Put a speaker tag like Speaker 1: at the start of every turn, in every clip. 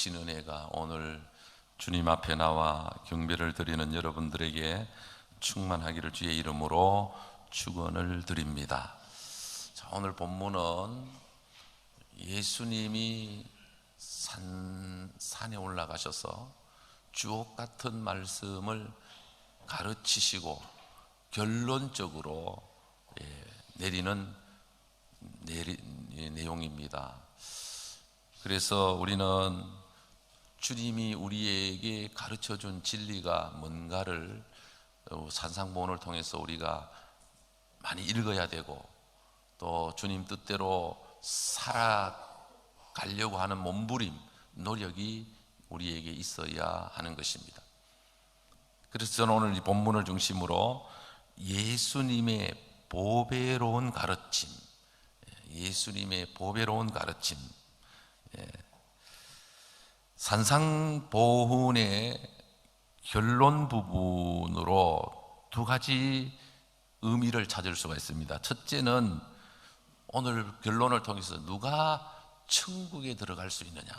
Speaker 1: 주신 은혜가 오늘 주님 앞에 나와 경배를 드리는 여러분들에게 충만하기를 주의 이름으로 축원을 드립니다. 자, 오늘 본문은 예수님이 산, 산에 올라가셔서 주옥 같은 말씀을 가르치시고 결론적으로 예, 내리는 내리, 예, 내용입니다. 그래서 우리는 주님이 우리에게 가르쳐 준 진리가 뭔가를 어, 산상본을 통해서 우리가 많이 읽어야 되고 또 주님 뜻대로 살아가려고 하는 몸부림, 노력이 우리에게 있어야 하는 것입니다. 그래서 저는 오늘 이 본문을 중심으로 예수님의 보배로운 가르침, 예수님의 보배로운 가르침, 예. 산상보훈의 결론 부분으로 두 가지 의미를 찾을 수가 있습니다. 첫째는 오늘 결론을 통해서 누가 천국에 들어갈 수 있느냐,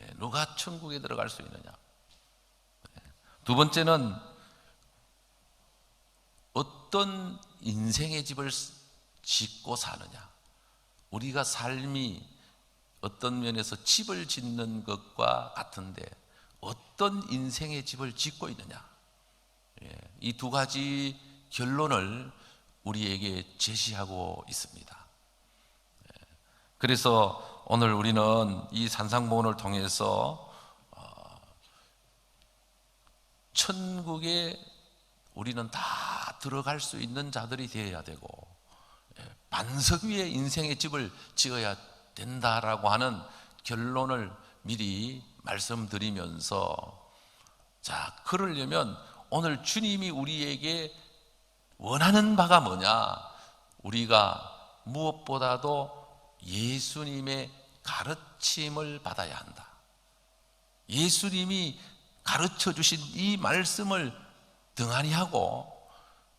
Speaker 1: 예, 누가 천국에 들어갈 수 있느냐. 예. 두 번째는 어떤 인생의 집을 짓고 사느냐. 우리가 삶이 어떤 면에서 집을 짓는 것과 같은데 어떤 인생의 집을 짓고 있느냐. 예, 이두 가지 결론을 우리에게 제시하고 있습니다. 예, 그래서 오늘 우리는 이 산상본을 통해서 어, 천국에 우리는 다 들어갈 수 있는 자들이 되어야 되고 예, 반석 위에 인생의 집을 지어야 된다라고 하는 결론을 미리 말씀드리면서 자, 그러려면 오늘 주님이 우리에게 원하는 바가 뭐냐? 우리가 무엇보다도 예수님의 가르침을 받아야 한다. 예수님이 가르쳐 주신 이 말씀을 등한히 하고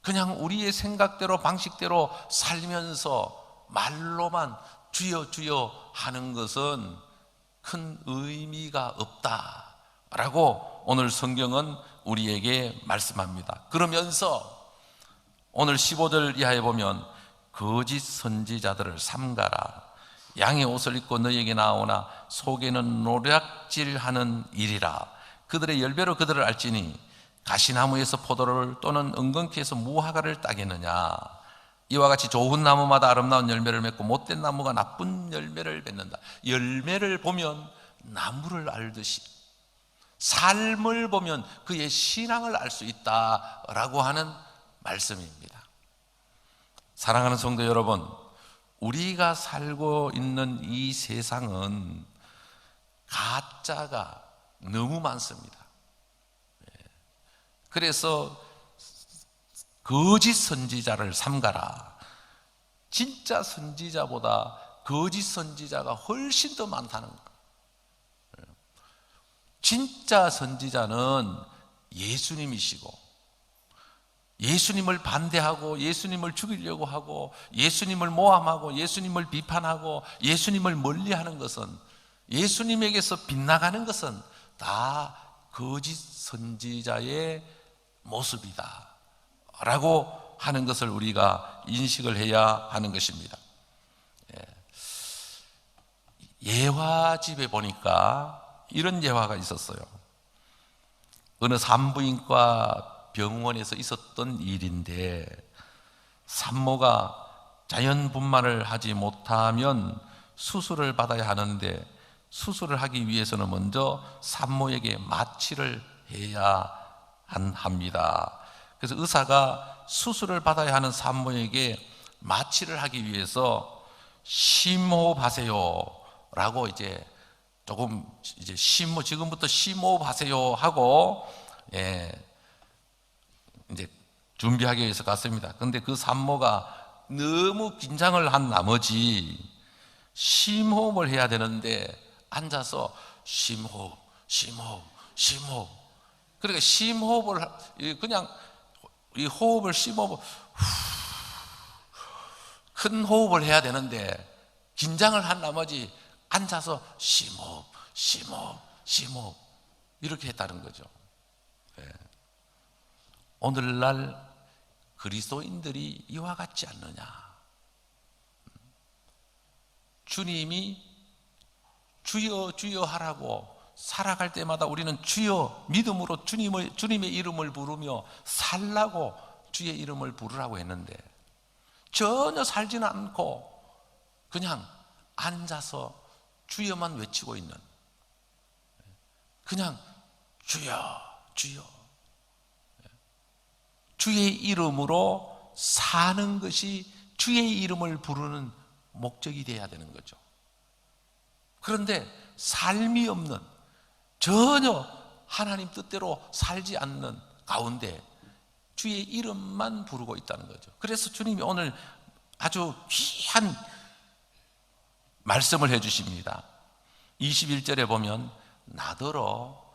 Speaker 1: 그냥 우리의 생각대로 방식대로 살면서 말로만 주여 주여 하는 것은 큰 의미가 없다라고 오늘 성경은 우리에게 말씀합니다. 그러면서 오늘 15절 이하에 보면 거짓 선지자들을 삼가라. 양의 옷을 입고 너에게 나오나 속에는 노략질하는 일이라. 그들의 열배로 그들을 알지니 가시나무에서 포도를 또는 은근키에서 무화과를 따겠느냐. 이와 같이 좋은 나무마다 아름다운 열매를 맺고 못된 나무가 나쁜 열매를 맺는다. 열매를 보면 나무를 알듯이 삶을 보면 그의 신앙을 알 수 있다라고 하는 말씀입니다. 사랑하는 성도 여러분, 우리가 살고 있는 이 세상은 가짜가 너무 많습니다. 예. 그래서 거짓 선지자를 삼가라. 진짜 선지자보다 거짓 선지자가 훨씬 더 많다는 거예요. 진짜 선지자는 예수님이시고, 예수님을 반대하고, 예수님을 죽이려고 하고, 예수님을 모함하고, 예수님을 비판하고, 예수님을 멀리 하는 것은, 예수님에게서 빗나가는 것은 다 거짓 선지자의 모습이다. 라고 하는 것을 우리가 인식을 해야 하는 것입니다. 예. 예화집에 보니까 이런 예화가 있었어요. 어느 산부인과 병원에서 있었던 일인데 산모가 자연 분만을 하지 못하면 수술을 받아야 하는데 수술을 하기 위해서는 먼저 산모에게 마취를 해야 합니다. 그래서 의사가 수술을 받아야 하는 산모에게 마취를 하기 위해서 심호흡하세요. 라고 이제 조금 이제 심호, 지금부터 심호흡하세요. 하고, 예, 이제 준비하기 위해서 갔습니다. 근데 그 산모가 너무 긴장을 한 나머지 심호흡을 해야 되는데 앉아서 심호흡, 심호흡, 심호흡. 그러니까 심호흡을 그냥 이 호흡을 심호흡 큰 호흡을 해야 되는데 긴장을 한 나머지 앉아서 심호흡, 심어, 심어. 이렇게 했다는 거죠. 예. 오늘날 그리스도인들이 이와 같지 않느냐. 주님이 주여 주여 하라고 살아갈 때마다 우리는 주여 믿음으로 주님을 주님의 이름을 부르며 살라고 주의 이름을 부르라고 했는데 전혀 살지는 않고 그냥 앉아서 주여만 외치고 있는 그냥 주여 주여 주의 이름으로 사는 것이 주의 이름을 부르는 목적이 되어야 되는 거죠. 그런데 삶이 없는 전혀 하나님 뜻대로 살지 않는 가운데 주의 이름만 부르고 있다는 거죠. 그래서 주님이 오늘 아주 귀한 말씀을 해 주십니다. 21절에 보면 나더러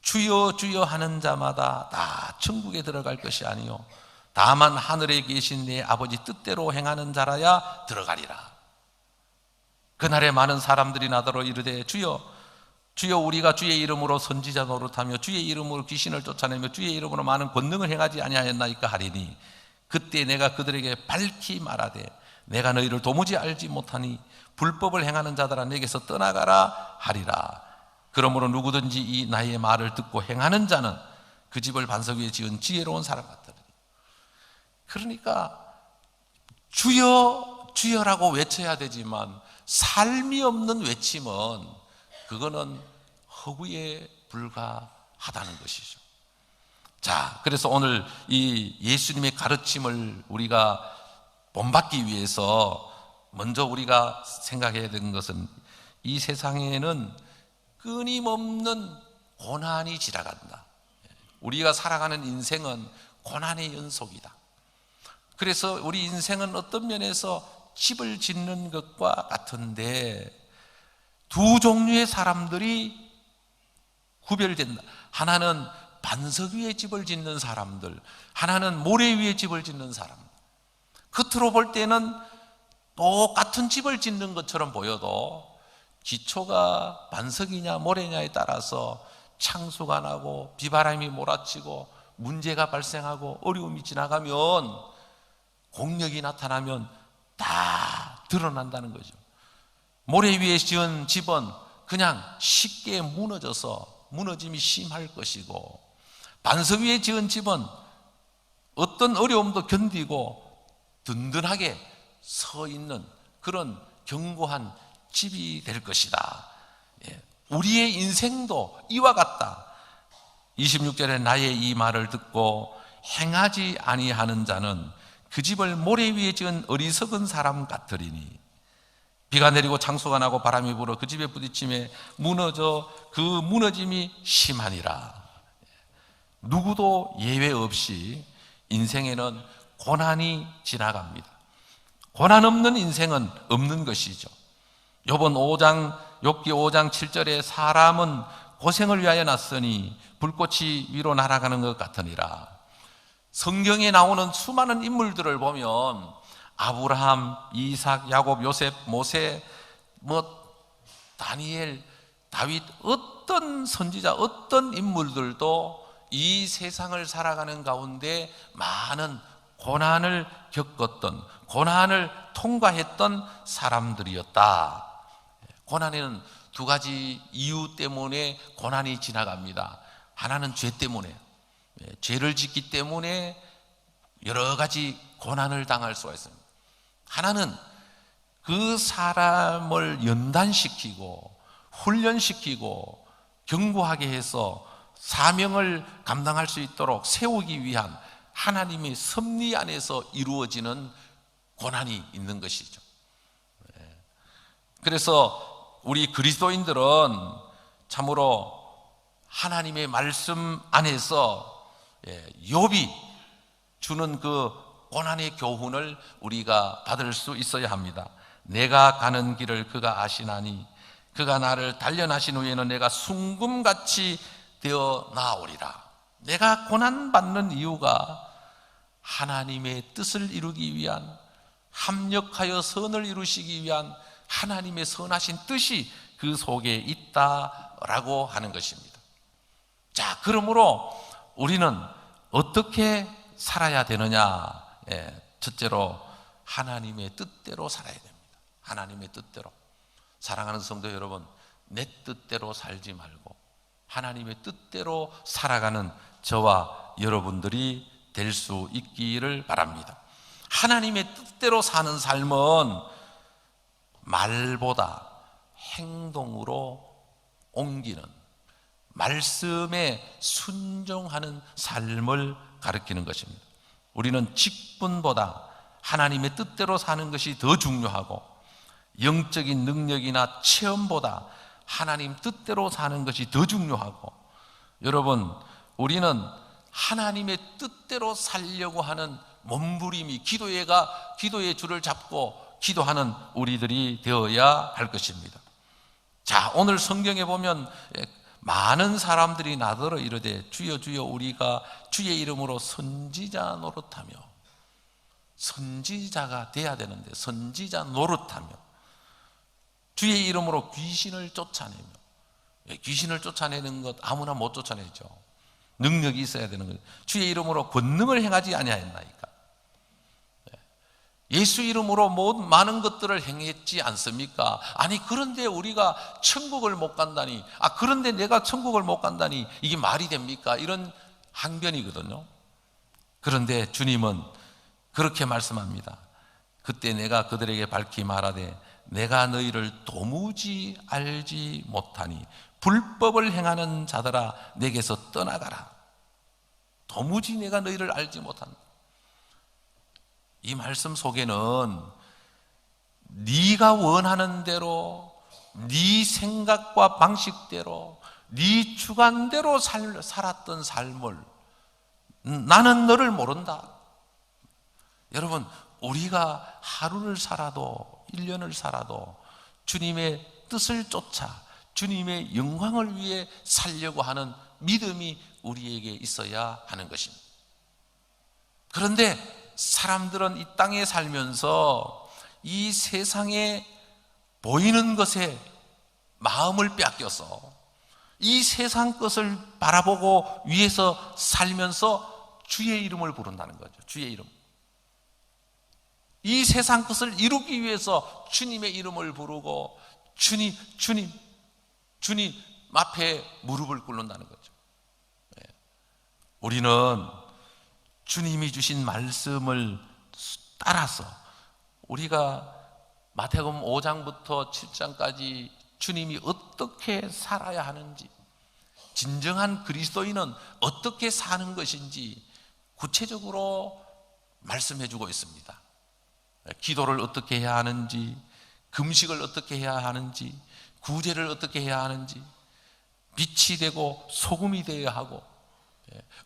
Speaker 1: 주여 주여 하는 자마다 다 천국에 들어갈 것이 아니요 다만 하늘에 계신 내 아버지 뜻대로 행하는 자라야 들어가리라. 그날에 많은 사람들이 나더러 이르되 주여 주여 우리가 주의 이름으로 선지자 노릇하며 주의 이름으로 귀신을 쫓아내며 주의 이름으로 많은 권능을 행하지 아니하였나이까 하리니 그때 내가 그들에게 밝히 말하되 내가 너희를 도무지 알지 못하니 불법을 행하는 자들아 내게서 떠나가라 하리라. 그러므로 누구든지 이 나의 말을 듣고 행하는 자는 그 집을 반석 위에 지은 지혜로운 사람 같으니 그러니까 주여 주여라고 외쳐야 되지만 삶이 없는 외침은 그거는 허구에 불과하다는 것이죠. 자, 그래서 오늘 이 예수님의 가르침을 우리가 본받기 위해서 먼저 우리가 생각해야 되는 것은 이 세상에는 끊임없는 고난이 지나간다. 우리가 살아가는 인생은 고난의 연속이다. 그래서 우리 인생은 어떤 면에서 집을 짓는 것과 같은데 두 종류의 사람들이 구별된다. 하나는 반석 위에 집을 짓는 사람들, 하나는 모래 위에 집을 짓는 사람. 겉으로 볼 때는 똑같은 집을 짓는 것처럼 보여도 기초가 반석이냐 모래냐에 따라서 창수가 나고 비바람이 몰아치고 문제가 발생하고 어려움이 지나가면 공력이 나타나면 다 드러난다는 거죠. 모래 위에 지은 집은 그냥 쉽게 무너져서 무너짐이 심할 것이고 반석 위에 지은 집은 어떤 어려움도 견디고 든든하게 서 있는 그런 견고한 집이 될 것이다. 예. 우리의 인생도 이와 같다. 26절에 나의 이 말을 듣고 행하지 아니하는 자는 그 집을 모래 위에 지은 어리석은 사람 같으리니 비가 내리고 창수가 나고 바람이 불어 그 집에 부딪힘에 무너져 그 무너짐이 심하니라. 누구도 예외 없이 인생에는 고난이 지나갑니다. 고난 없는 인생은 없는 것이죠. 요번 5장, 욥기 5장 7절에 사람은 고생을 위하여 났으니 불꽃이 위로 날아가는 것 같으니라. 성경에 나오는 수많은 인물들을 보면 아브라함, 이삭, 야곱, 요셉, 모세, 뭐 다니엘, 다윗 어떤 선지자, 어떤 인물들도 이 세상을 살아가는 가운데 많은 고난을 겪었던 고난을 통과했던 사람들이었다. 고난에는 두 가지 이유 때문에 고난이 지나갑니다. 하나는 죄 때문에 예, 죄를 짓기 때문에 여러 가지 고난을 당할 수가 있습니다. 하나는 그 사람을 연단시키고 훈련시키고 경고하게 해서 사명을 감당할 수 있도록 세우기 위한 하나님의 섭리 안에서 이루어지는 고난이 있는 것이죠. 예. 그래서 우리 그리스도인들은 참으로 하나님의 말씀 안에서 예, 욥이 주는 그 고난의 교훈을 우리가 받을 수 있어야 합니다. 내가 가는 길을 그가 아시나니 그가 나를 단련하신 후에는 내가 순금같이 되어 나오리라. 내가 고난 받는 이유가 하나님의 뜻을 이루기 위한 합력하여 선을 이루시기 위한 하나님의 선하신 뜻이 그 속에 있다 라고 하는 것입니다. 자, 그러므로 우리는 어떻게 살아야 되느냐? 예, 첫째로 하나님의 뜻대로 살아야 됩니다. 하나님의 뜻대로. 사랑하는 성도 여러분, 내 뜻대로 살지 말고 하나님의 뜻대로 살아가는 저와 여러분들이 될 수 있기를 바랍니다. 하나님의 뜻대로 사는 삶은 말보다 행동으로 옮기는 말씀에 순종하는 삶을 가르치는 것입니다. 우리는 직분보다 하나님의 뜻대로 사는 것이 더 중요하고 영적인 능력이나 체험보다 하나님 뜻대로 사는 것이 더 중요하고 여러분 우리는 하나님의 뜻대로 살려고 하는 몸부림이 기도회가 기도의 줄을 잡고 기도하는 우리들이 되어야 할 것입니다. 자, 오늘 성경에 보면 많은 사람들이 나더러 이르되 주여 주여 우리가 주의 이름으로 선지자 노릇하며 선지자가 돼야 되는데 선지자 노릇하며 주의 이름으로 귀신을 쫓아내며 예, 귀신을 쫓아내는 것 아무나 못 쫓아내죠. 능력이 있어야 되는 거죠. 주의 이름으로 권능을 행하지 아니하였나이까. 예. 예수 이름으로 모든 많은 것들을 행했지 않습니까? 아니 그런데 우리가 천국을 못 간다니, 아 그런데 내가 천국을 못 간다니 이게 말이 됩니까? 이런 항변이거든요. 그런데 주님은 그렇게 말씀합니다. 그때 내가 그들에게 밝히 말하되 내가 너희를 도무지 알지 못하니 불법을 행하는 자들아 내게서 떠나가라. 도무지 내가 너희를 알지 못한다. 이 말씀 속에는 네가 원하는 대로 네 생각과 방식대로 네 주관대로 살, 살았던 삶을 나는 너를 모른다. 여러분 우리가 하루를 살아도 1년을 살아도 주님의 뜻을 쫓아 주님의 영광을 위해 살려고 하는 믿음이 우리에게 있어야 하는 것입니다. 그런데 사람들은 이 땅에 살면서 이 세상에 보이는 것에 마음을 빼앗겨서 이 세상 것을 바라보고 위해서 살면서 주의 이름을 부른다는 거죠. 주의 이름. 이 세상 것을 이루기 위해서 주님의 이름을 부르고 주님, 주님, 주님 앞에 무릎을 꿇는다는 거죠. 예. 우리는 주님이 주신 말씀을 따라서 우리가 마태복음 5장부터 7장까지 주님이 어떻게 살아야 하는지 진정한 그리스도인은 어떻게 사는 것인지 구체적으로 말씀해 주고 있습니다. 기도를 어떻게 해야 하는지, 금식을 어떻게 해야 하는지, 구제를 어떻게 해야 하는지, 빛이 되고 소금이 되어야 하고, 예,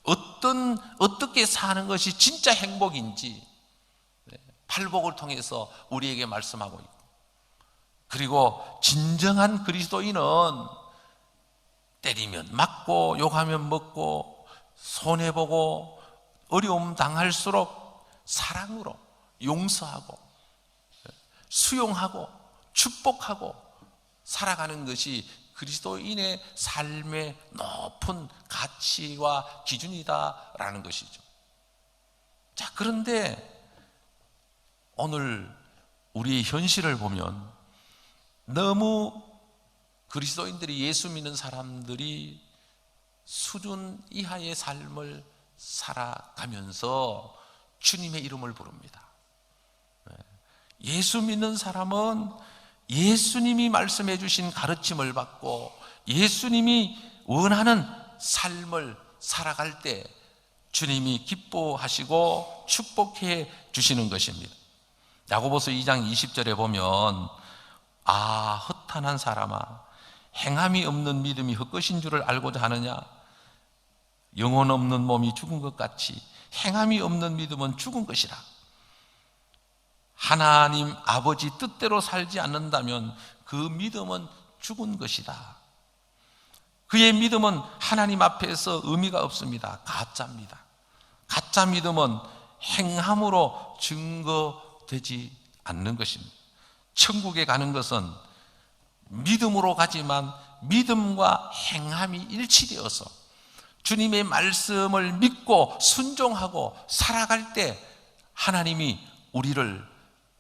Speaker 1: 어떤, 어떻게 사는 것이 진짜 행복인지, 예, 팔복을 통해서 우리에게 말씀하고 있고, 그리고 진정한 그리스도인은 때리면 맞고, 욕하면 먹고, 손해 보고, 어려움 당할수록 사랑으로, 용서하고 수용하고 축복하고 살아가는 것이 그리스도인의 삶의 높은 가치와 기준이다라는 것이죠. 자, 그런데 오늘 우리의 현실을 보면 너무 그리스도인들이 예수 믿는 사람들이 수준 이하의 삶을 살아가면서 주님의 이름을 부릅니다. 예수 믿는 사람은 예수님이 말씀해 주신 가르침을 받고 예수님이 원하는 삶을 살아갈 때 주님이 기뻐하시고 축복해 주시는 것입니다. 야고보서 2장 20절에 보면 아 허탄한 사람아 행함이 없는 믿음이 헛것인 줄을 알고자 하느냐 영혼 없는 몸이 죽은 것 같이 행함이 없는 믿음은 죽은 것이라 하나님 아버지 뜻대로 살지 않는다면 그 믿음은 죽은 것이다. 그의 믿음은 하나님 앞에서 의미가 없습니다. 가짜입니다. 가짜 믿음은 행함으로 증거되지 않는 것입니다. 천국에 가는 것은 믿음으로 가지만 믿음과 행함이 일치되어서 주님의 말씀을 믿고 순종하고 살아갈 때 하나님이 우리를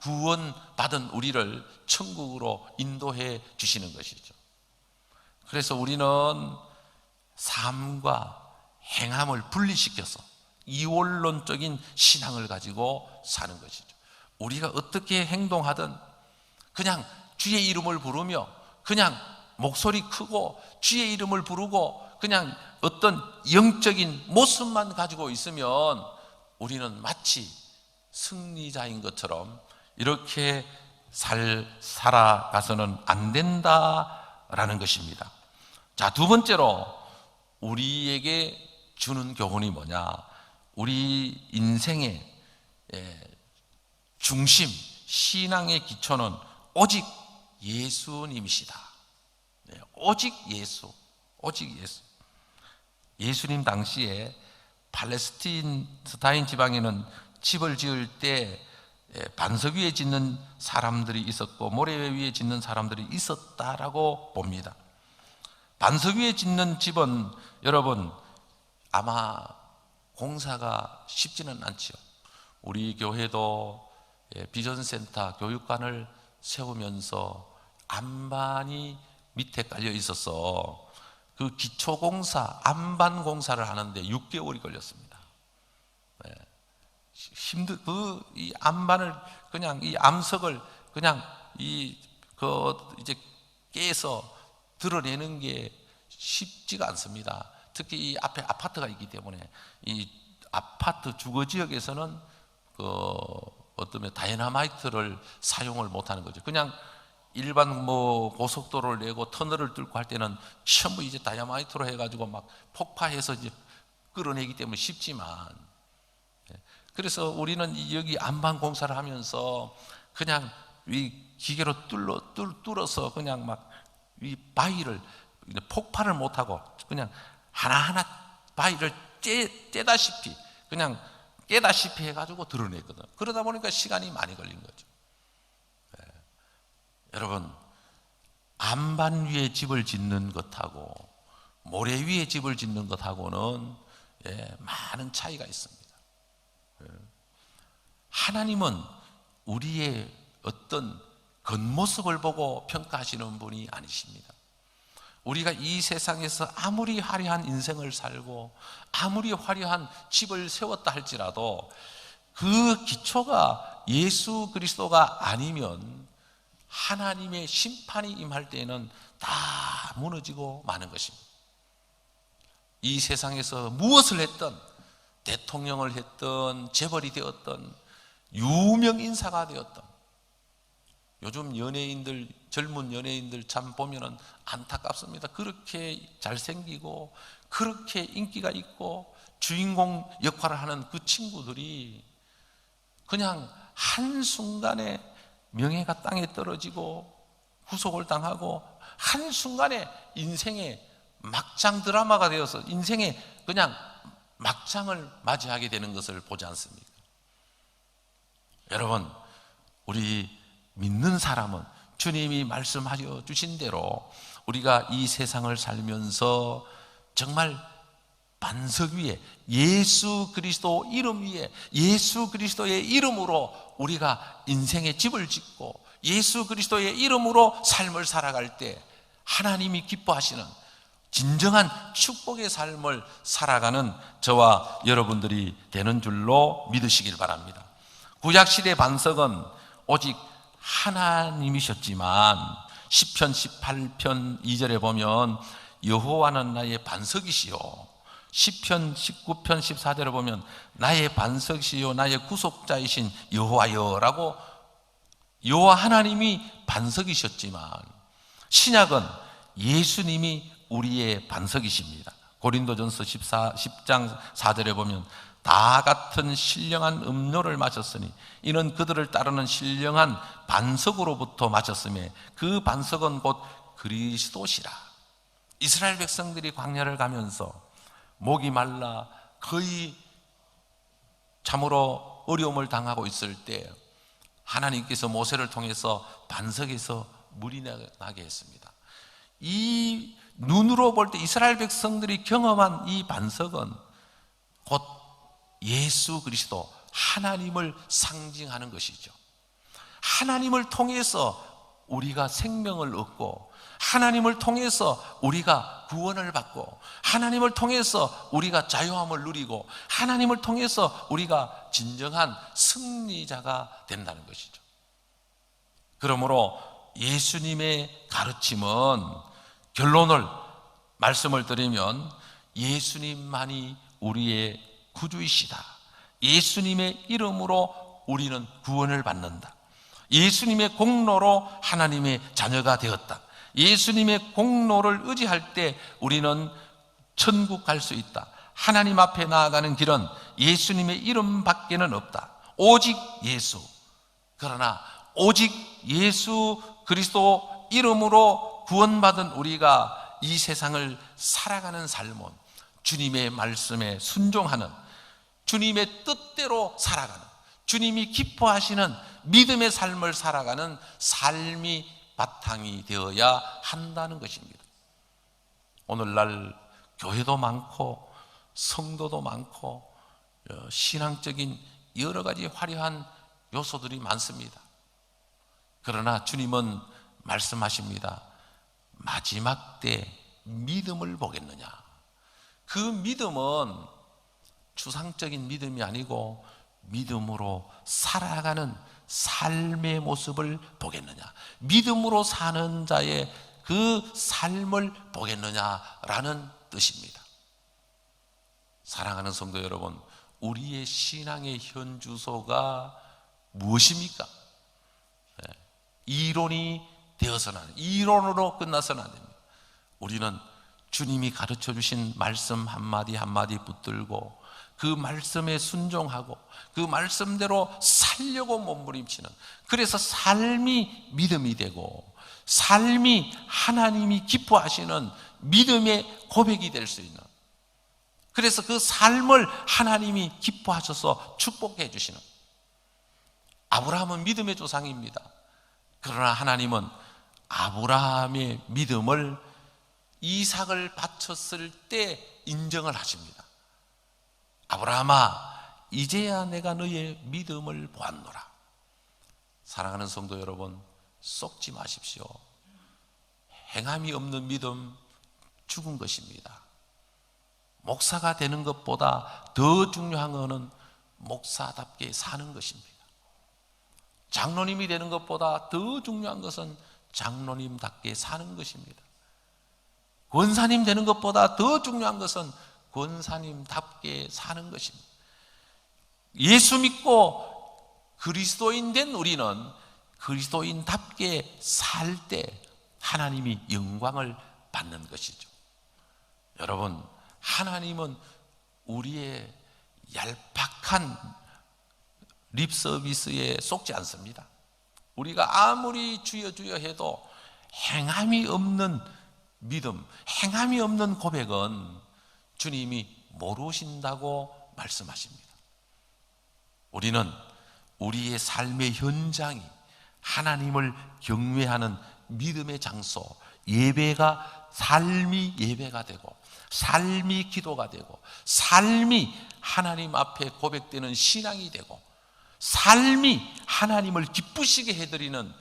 Speaker 1: 구원받은 우리를 천국으로 인도해 주시는 것이죠. 그래서 우리는 삶과 행함을 분리시켜서 이원론적인 신앙을 가지고 사는 것이죠. 우리가 어떻게 행동하든 그냥 주의 이름을 부르며 그냥 목소리 크고 주의 이름을 부르고 그냥 어떤 영적인 모습만 가지고 있으면 우리는 마치 승리자인 것처럼 이렇게 살, 살아가서는 안 된다라는 것입니다. 자, 두 번째로 우리에게 주는 교훈이 뭐냐? 우리 인생의 예, 중심, 신앙의 기초는 오직 예수님이시다. 네, 오직 예수, 오직 예수. 예수님 당시에 팔레스틴 스타인 지방에는 집을 지을 때 예, 반석 위에 짓는 사람들이 있었고 모래 위에 짓는 사람들이 있었다라고 봅니다. 반석 위에 짓는 집은 여러분 아마 공사가 쉽지는 않지요. 우리 교회도 예, 비전센터 교육관을 세우면서 안반이 밑에 깔려 있어서 그 기초공사, 안반 공사를 하는데 6개월이 걸렸습니다. 네. 힘들, 그, 이 안반을 그냥 이 암석을 그냥 이, 그, 이제 깨서 드러내는 게 쉽지가 않습니다. 특히 이 앞에 아파트가 있기 때문에 이 아파트 주거 지역에서는 그 어떤 다이나마이트를 사용을 못 하는 거죠. 그냥 일반 뭐 고속도로를 내고 터널을 뚫고 할 때는 전부 이제 다이나마이트로 해가지고 막 폭파해서 이제 끌어내기 때문에 쉽지만 예. 그래서 우리는 여기 안반 공사를 하면서 그냥 이 기계로 뚫러 뚫어서 그냥 막 이 바위를 폭발을 못하고 그냥 하나하나 바위를 째, 째다시피 그냥 깨다시피 해가지고 드러냈거든. 그러다 보니까 시간이 많이 걸린 거죠. 네. 여러분, 안반 위에 집을 짓는 것하고 모래 위에 집을 짓는 것하고는 예, 많은 차이가 있습니다. 예. 하나님은 우리의 어떤 겉모습을 보고 평가하시는 분이 아니십니다. 우리가 이 세상에서 아무리 화려한 인생을 살고 아무리 화려한 집을 세웠다 할지라도 그 기초가 예수 그리스도가 아니면 하나님의 심판이 임할 때에는 다 무너지고 마는 것입니다. 이 세상에서 무엇을 했던 대통령을 했던 재벌이 되었던 유명 인사가 되었던 요즘 연예인들 젊은 연예인들 참 보면은 안타깝습니다. 그렇게 잘생기고 그렇게 인기가 있고 주인공 역할을 하는 그 친구들이 그냥 한순간에 명예가 땅에 떨어지고 구속을 당하고 한순간에 인생의 막장 드라마가 되어서 인생의 그냥 막장을 맞이하게 되는 것을 보지 않습니까? 여러분, 우리 믿는 사람은 주님이 말씀하여 주신 대로 우리가 이 세상을 살면서 정말 반석 위에 예수 그리스도 이름 위에 예수 그리스도의 이름으로 우리가 인생의 집을 짓고 예수 그리스도의 이름으로 삶을 살아갈 때 하나님이 기뻐하시는 진정한 축복의 삶을 살아가는 저와 여러분들이 되는 줄로 믿으시길 바랍니다. 구약시대 반석은 오직 하나님이셨지만 10편 18편 2절에 보면 여호와는 나의 반석이시요 10편 19편 14절에 보면 나의 반석이시요 나의 구속자이신 여호와여라고 여호와 하나님이 반석이셨지만 신약은 예수님이 우리의 반석이십니다. 고린도전서 14, 10장 4절에 보면 다 같은 신령한 음료를 마셨으니 이는 그들을 따르는 신령한 반석으로부터 마셨음에 그 반석은 곧 그리스도시라. 이스라엘 백성들이 광야를 가면서 목이 말라 거의 참으로 어려움을 당하고 있을 때 하나님께서 모세를 통해서 반석에서 물이 나게 했습니다. 이 눈으로 볼 때 이스라엘 백성들이 경험한 이 반석은 곧 예수 그리스도 하나님을 상징하는 것이죠. 하나님을 통해서 우리가 생명을 얻고 하나님을 통해서 우리가 구원을 받고 하나님을 통해서 우리가 자유함을 누리고 하나님을 통해서 우리가 진정한 승리자가 된다는 것이죠. 그러므로 예수님의 가르침은 결론을 말씀을 드리면 예수님만이 우리의 구주이시다. 예수님의 이름으로 우리는 구원을 받는다. 예수님의 공로로 하나님의 자녀가 되었다. 예수님의 공로를 의지할 때 우리는 천국 갈 수 있다. 하나님 앞에 나아가는 길은 예수님의 이름 밖에는 없다. 오직 예수. 그러나 오직 예수 그리스도 이름으로 구원받은 우리가 이 세상을 살아가는 삶은 주님의 말씀에 순종하는 주님의 뜻대로 살아가는 주님이 기뻐하시는 믿음의 삶을 살아가는 삶이 바탕이 되어야 한다는 것입니다. 오늘날 교회도 많고 성도도 많고 어, 신앙적인 여러 가지 화려한 요소들이 많습니다. 그러나 주님은 말씀하십니다. 마지막 때 믿음을 보겠느냐? 그 믿음은 추상적인 믿음이 아니고 믿음으로 살아가는 삶의 모습을 보겠느냐? 믿음으로 사는 자의 그 삶을 보겠느냐라는 뜻입니다. 사랑하는 성도 여러분, 우리의 신앙의 현 주소가 무엇입니까? 네, 이론이 되어서는 안 이론으로 끝나서는 안 됩니다. 우리는 주님이 가르쳐 주신 말씀 한마디 한마디 붙들고 그 말씀에 순종하고 그 말씀대로 살려고 몸부림치는 그래서 삶이 믿음이 되고 삶이 하나님이 기뻐하시는 믿음의 고백이 될 수 있는 그래서 그 삶을 하나님이 기뻐하셔서 축복해 주시는 아브라함은 믿음의 조상입니다. 그러나 하나님은 아브라함의 믿음을 이삭을 바쳤을 때 인정을 하십니다. 아브라함아, 이제야 내가 너의 믿음을 보았노라. 사랑하는 성도 여러분, 쏙지 마십시오. 행함이 없는 믿음 죽은 것입니다. 목사가 되는 것보다 더 중요한 것은 목사답게 사는 것입니다. 장로님이 되는 것보다 더 중요한 것은 장로님답게 사는 것입니다. 권사님 되는 것보다 더 중요한 것은 권사님답게 사는 것입니다. 예수 믿고 그리스도인 된 우리는 그리스도인답게 살 때 하나님이 영광을 받는 것이죠. 여러분, 하나님은 우리의 얄팍한 립 서비스에 속지 않습니다. 우리가 아무리 주여 주여 해도 행함이 없는 믿음, 행함이 없는 고백은 주님이 모르신다고 말씀하십니다. 우리는 우리의 삶의 현장이 하나님을 경외하는 믿음의 장소, 예배가 삶이 예배가 되고, 삶이 기도가 되고, 삶이 하나님 앞에 고백되는 신앙이 되고, 삶이 하나님을 기쁘시게 해드리는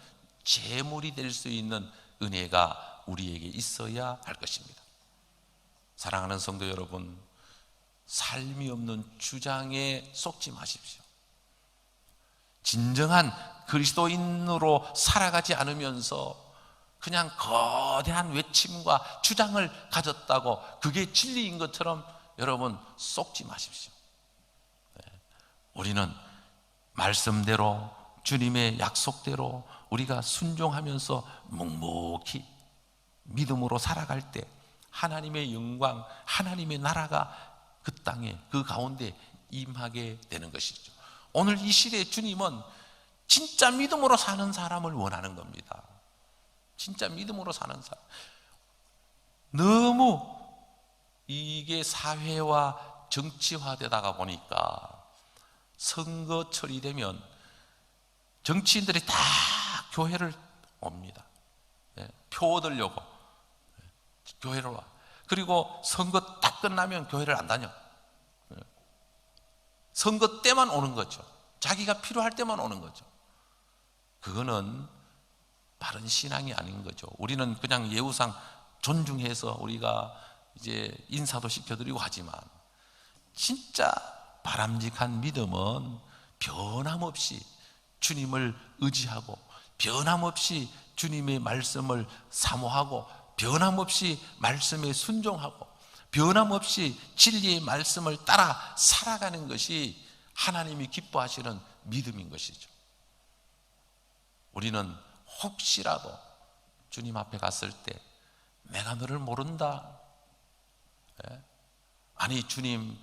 Speaker 1: 재물이 될 수 있는 은혜가 우리에게 있어야 할 것입니다. 사랑하는 성도 여러분, 삶이 없는 주장에 속지 마십시오. 진정한 그리스도인으로 살아가지 않으면서 그냥 거대한 외침과 주장을 가졌다고 그게 진리인 것처럼 여러분 속지 마십시오. 네. 우리는 말씀대로 주님의 약속대로 우리가 순종하면서 묵묵히 믿음으로 살아갈 때 하나님의 영광, 하나님의 나라가 그 땅에 그 가운데 임하게 되는 것이죠. 오늘 이 시대에 주님은 진짜 믿음으로 사는 사람을 원하는 겁니다. 진짜 믿음으로 사는 사람. 너무 이게 사회와 정치화되다가 보니까 선거철이 되면 정치인들이 다 교회를 옵니다. 네, 표 얻으려고. 교회로 와. 그리고 선거 딱 끝나면 교회를 안 다녀. 선거 때만 오는 거죠. 자기가 필요할 때만 오는 거죠. 그거는 바른 신앙이 아닌 거죠. 우리는 그냥 예우상 존중해서 우리가 이제 인사도 시켜드리고 하지만 진짜 바람직한 믿음은 변함없이 주님을 의지하고 변함없이 주님의 말씀을 사모하고 변함없이 말씀에 순종하고 변함없이 진리의 말씀을 따라 살아가는 것이 하나님이 기뻐하시는 믿음인 것이죠. 우리는 혹시라도 주님 앞에 갔을 때 내가 너를 모른다. 예? 아니 주님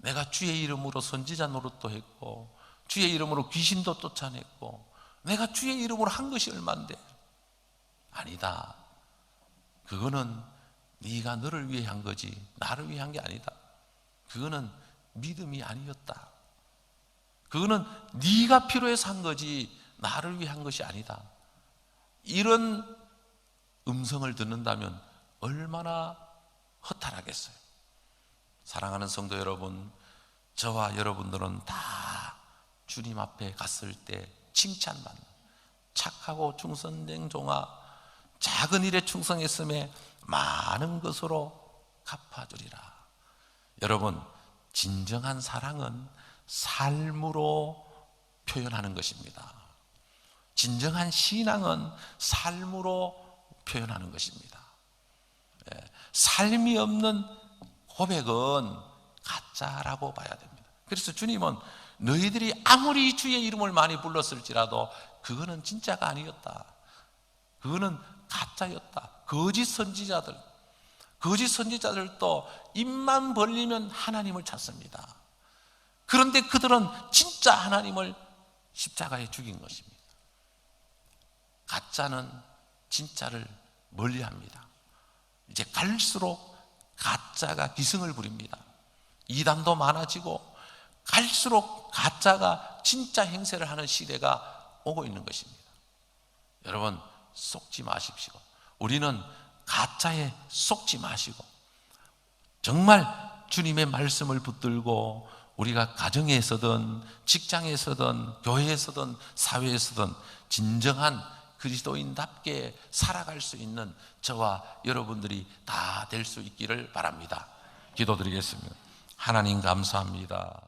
Speaker 1: 내가 주의 이름으로 선지자 노릇도 했고 주의 이름으로 귀신도 쫓아냈고 내가 주의 이름으로 한 것이 얼만데 아니다. 그거는 네가 너를 위해 한 거지 나를 위해 한 게 아니다. 그거는 믿음이 아니었다. 그거는 네가 필요해서 한 거지 나를 위해 한 것이 아니다. 이런 음성을 듣는다면 얼마나 허탈하겠어요. 사랑하는 성도 여러분, 저와 여러분들은 다 주님 앞에 갔을 때 칭찬받는 착하고 충성된 종아 작은 일에 충성했음에 많은 것으로 갚아주리라. 여러분, 진정한 사랑은 삶으로 표현하는 것입니다. 진정한 신앙은 삶으로 표현하는 것입니다. 예, 삶이 없는 고백은 가짜라고 봐야 됩니다. 그래서 주님은 너희들이 아무리 주의 이름을 많이 불렀을지라도 그거는 진짜가 아니었다. 그거는 가짜였다. 거짓 선지자들, 거짓 선지자들도 입만 벌리면 하나님을 찾습니다. 그런데 그들은 진짜 하나님을 십자가에 죽인 것입니다. 가짜는 진짜를 멀리 합니다. 이제 갈수록 가짜가 기승을 부립니다. 이단도 많아지고 갈수록 가짜가 진짜 행세를 하는 시대가 오고 있는 것입니다. 여러분, 속지 마십시오. 우리는 가짜에 속지 마시고 정말 주님의 말씀을 붙들고 우리가 가정에서든 직장에서든 교회에서든 사회에서든 진정한 그리스도인답게 살아갈 수 있는 저와 여러분들이 다 될 수 있기를 바랍니다. 기도드리겠습니다. 하나님 감사합니다.